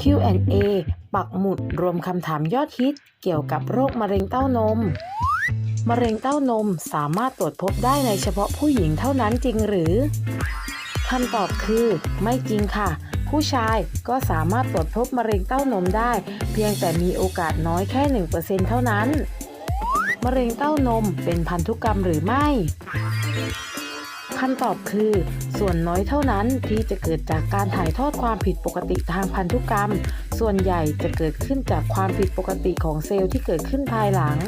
Q&A ปักหมุดรวมคำถามยอดฮิต เกี่ยวกับโรคมะเร็งเต้านม มะเร็งเต้านมสามารถตรวจพบได้ในเฉพาะผู้หญิงเท่านั้นจริงหรือคำตอบคือ ไม่จริงค่ะ ผู้ชายก็สามารถตรวจพบมะเร็งเต้านมได้ เพียงแต่มีโอกาสน้อยแค่ 1%เท่านั้น มะเร็งเต้านมเป็นพันธุกรรมหรือไม่ คำตอบคือ ส่วนน้อยเท่านั้นที่จะเกิดจากการถ่ายทอดความผิดปกติทางพันธุกรรม ส่วนใหญ่จะเกิดขึ้นจากความผิดปกติของเซลล์ที่เกิดขึ้นภายหลัง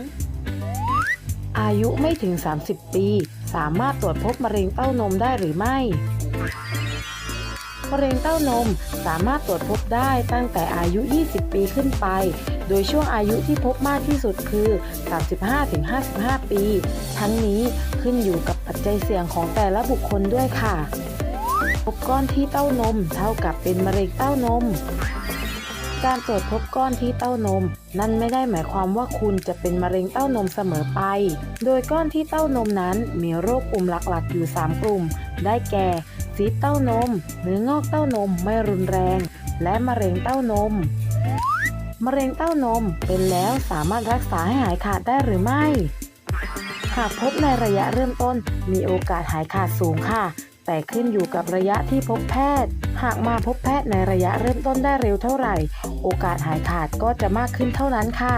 อายุไม่ถึง 30 ปี สามารถตรวจพบมะเร็งเต้านมได้หรือไม่ มะเร็งเต้านมสามารถตรวจพบได้ตั้งแต่อายุ 20 ปีขึ้นไป โดยช่วงอายุที่พบมากที่สุดคือ 35-55 ปี ทั้งนี้ขึ้นอยู่กับปัจจัยเสี่ยงของแต่ละบุคคลด้วยค่ะ พบก้อนที่เต้านมเท่ากับเป็นมะเร็งเต้านมการตรวจพบก้อนที่เต้านม นั่นไม่ได้หมายความว่าคุณจะเป็นมะเร็งเต้านมเสมอไป โดยก้อนที่เต้านมนั้นมีโรคกลุ่มหลักๆ อยู่ 3 กลุ่ม ได้แก่ ซีสเต้านมเนื้องอกเต้านมไม่รุนแรง และมะเร็งเต้านม มะเร็งเต้านมเป็นแล้วสามารถรักษาให้หายขาดได้หรือไม่ หากพบในระยะเริ่มต้นมีโอกาสหายขาดสูงค่ะ แต่ขึ้นอยู่กับระยะที่พบแพทย์ หากมาพบแพทย์ในระยะเริ่มต้นได้เร็วเท่าไหร่ โอกาสหายขาดก็จะมากขึ้นเท่านั้นค่ะ